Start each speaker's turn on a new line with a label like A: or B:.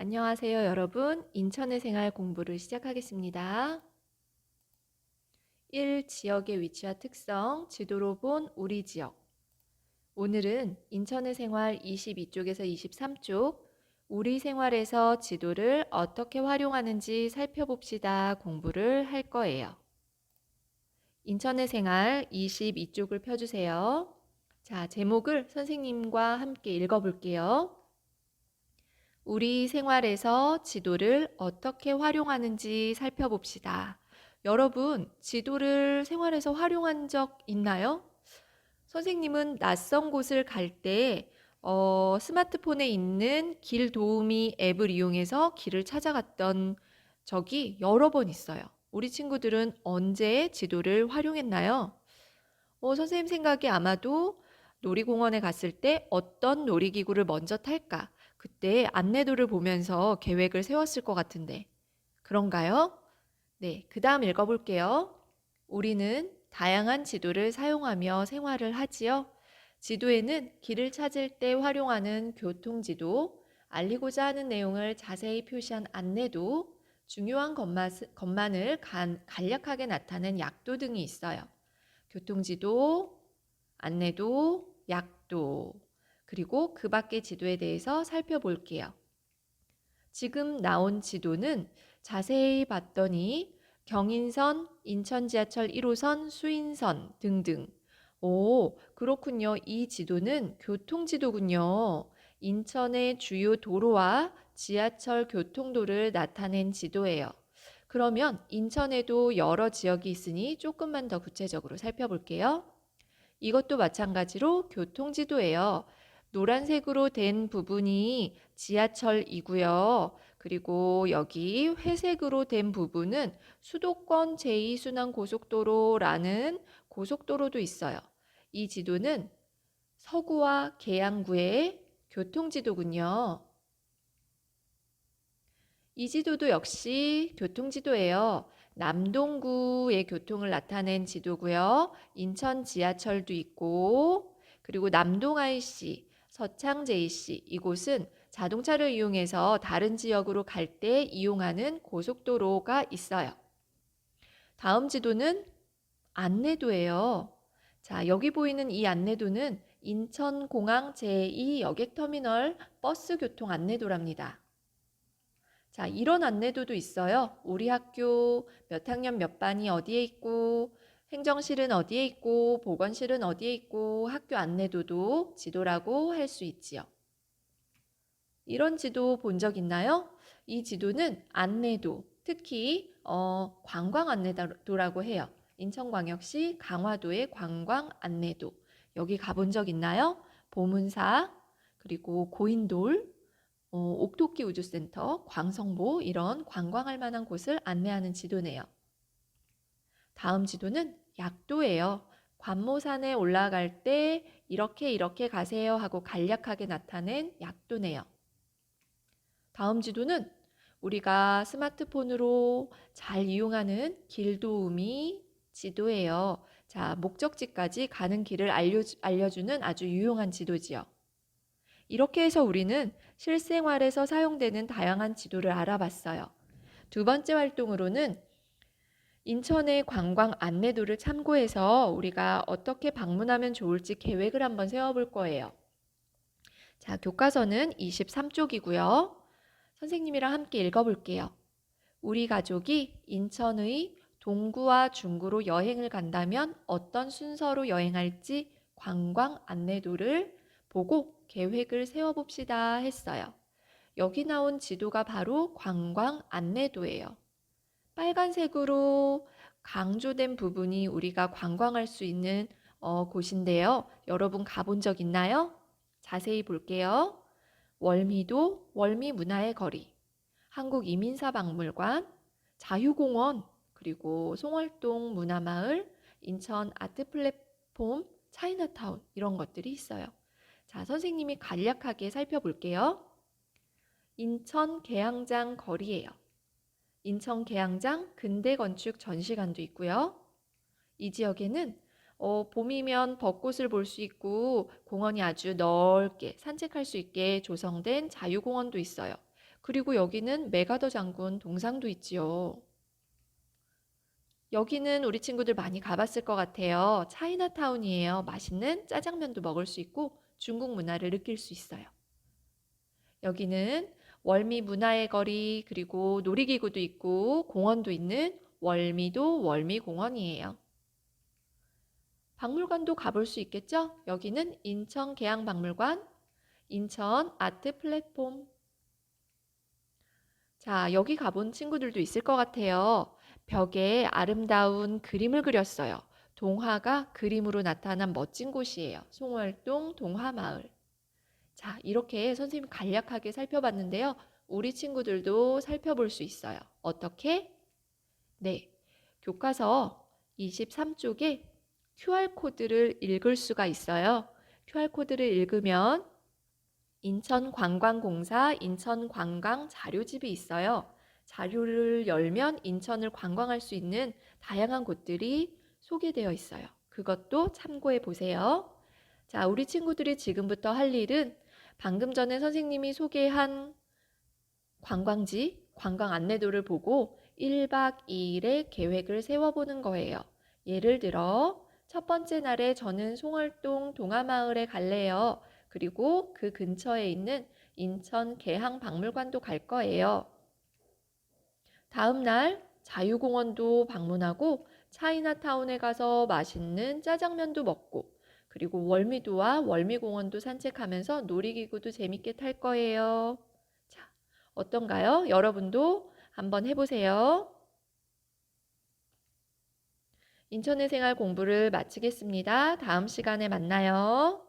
A: 안녕하세요, 여러분. 인천의 생활 공부를 시작하겠습니다. 1. 지역의 위치와 특성, 지도로 본 우리 지역. 오늘은 인천의 생활 22쪽에서 23쪽, 우리 생활에서 지도를 어떻게 활용하는지 살펴봅시다 공부를 할 거예요. 인천의 생활 22쪽을 펴주세요. 자, 제목을 선생님과 함께 읽어볼게요. 우리 생활에서 지도를 어떻게 활용하는지 살펴봅시다. 여러분, 지도를 생활에서 활용한 적 있나요? 선생님은 낯선 곳을 갈 때, 어, 스마트폰에 있는 길 도우미 앱을 이용해서 길을 찾아갔던 적이 여러 번 있어요. 우리 친구들은 언제 지도를 활용했나요? 어, 선생님 생각에 아마도 놀이공원에 갔을 때 어떤 놀이기구를 먼저 탈까? 그때 안내도를 보면서 계획을 세웠을 것 같은데. 그런가요? 네, 그 다음 읽어볼게요. 우리는 다양한 지도를 사용하며 생활을 하지요. 지도에는 길을 찾을 때 활용하는 교통지도, 알리고자 하는 내용을 자세히 표시한 안내도, 중요한 것만, 간, 간략하게 나타낸 약도 등이 있어요. 교통지도, 안내도, 약도, 그리고 그 밖의 지도에 대해서 살펴볼게요. 지금 나온 지도는 자세히 봤더니 경인선, 인천 지하철 1호선, 수인선 등등. 오, 그렇군요. 이 지도는 교통지도군요. 인천의 주요 도로와 지하철 교통도를 나타낸 지도예요. 그러면 인천에도 여러 지역이 있으니 조금만 더 구체적으로 살펴볼게요. 이것도 마찬가지로 교통지도예요. 노란색으로 된 부분이 지하철이고요. 그리고 여기 회색으로 된 부분은 수도권 제2순환고속도로라는 고속도로도 있어요. 이 지도는 서구와 계양구의 교통지도군요. 이 지도도 역시 교통지도예요. 남동구의 교통을 나타낸 지도고요. 인천 지하철도 있고 그리고 남동 IC, 서창 JC 이곳은 자동차를 이용해서 다른 지역으로 갈 때 이용하는 고속도로가 있어요. 다음 지도는 안내도예요. 자, 여기 보이는 이 안내도는 인천공항 제2 여객터미널 버스 교통 안내도랍니다. 자, 이런 안내도도 있어요. 우리 학교 몇 학년 몇 반이 어디에 있고, 행정실은 어디에 있고, 보건실은 어디에 있고, 학교 안내도도 지도라고 할 수 있지요. 이런 지도 본 적 있나요? 이 지도는 안내도, 특히 어, 관광 안내도라고 해요. 인천광역시 강화도의 관광 안내도. 여기 가본 적 있나요? 보문사, 그리고 고인돌, 어, 옥토끼 우주센터, 광성보 이런 관광할 만한 곳을 안내하는 지도네요. 다음 지도는 약도예요. 관모산에 올라갈 때 이렇게 이렇게 가세요 하고 간략하게 나타낸 약도네요. 다음 지도는 우리가 스마트폰으로 잘 이용하는 길도우미 지도예요. 자, 목적지까지 가는 길을 알려주, 알려주는 아주 유용한 지도지요. 이렇게 해서 우리는 실생활에서 사용되는 다양한 지도를 알아봤어요. 두 번째 활동으로는 인천의 관광 안내도를 참고해서 우리가 어떻게 방문하면 좋을지 계획을 한번 세워볼 거예요. 자, 교과서는 23쪽이고요. 선생님이랑 함께 읽어볼게요. 우리 가족이 인천의 동구와 중구로 여행을 간다면 어떤 순서로 여행할지 관광 안내도를 보고 계획을 세워봅시다 했어요. 여기 나온 지도가 바로 관광 안내도예요. 빨간색으로 강조된 부분이 우리가 관광할 수 있는 어, 곳인데요. 여러분 가본 적 있나요? 자세히 볼게요. 월미도 월미 문화의 거리, 한국 이민사 박물관, 자유공원, 그리고 송월동 문화마을, 인천 아트 플랫폼, 차이나타운 이런 것들이 있어요. 자, 선생님이 간략하게 살펴볼게요. 인천 계양장 거리예요. 인천 계양장 근대 건축 전시관도 있고요. 이 지역에는 어, 봄이면 벚꽃을 볼 수 있고 공원이 아주 넓게 산책할 수 있게 조성된 자유공원도 있어요. 그리고 여기는 메가더 장군 동상도 있지요. 여기는 우리 친구들 많이 가봤을 것 같아요. 차이나타운이에요. 맛있는 짜장면도 먹을 수 있고 중국 문화를 느낄 수 있어요. 여기는 월미 문화의 거리 그리고 놀이기구도 있고 공원도 있는 월미도 월미공원이에요. 박물관도 가볼 수 있겠죠? 여기는 인천 계양박물관, 인천 아트 플랫폼. 자, 여기 가본 친구들도 있을 것 같아요. 벽에 아름다운 그림을 그렸어요. 동화가 그림으로 나타난 멋진 곳이에요. 송월동 동화마을. 자, 이렇게 선생님이 간략하게 살펴봤는데요. 우리 친구들도 살펴볼 수 있어요. 어떻게? 네. 교과서 23쪽에 QR코드를 읽을 수가 있어요. QR코드를 읽으면 인천관광공사 인천관광 자료집이 있어요. 자료를 열면 인천을 관광할 수 있는 다양한 곳들이 소개되어 있어요. 그것도 참고해 보세요. 자, 우리 친구들이 지금부터 할 일은 방금 전에 선생님이 소개한 관광지, 관광 안내도를 보고 1박 2일의 계획을 세워보는 거예요. 예를 들어, 첫 번째 날에 저는 송월동 동화마을에 갈래요. 그리고 그 근처에 있는 인천 계항박물관도 갈 거예요. 다음 날 자유공원도 방문하고 차이나타운에 가서 맛있는 짜장면도 먹고 그리고 월미도와 월미공원도 산책하면서 놀이기구도 재밌게 탈 거예요. 자, 어떤가요? 여러분도 한번 해보세요. 인천의 생활 공부를 마치겠습니다. 다음 시간에 만나요.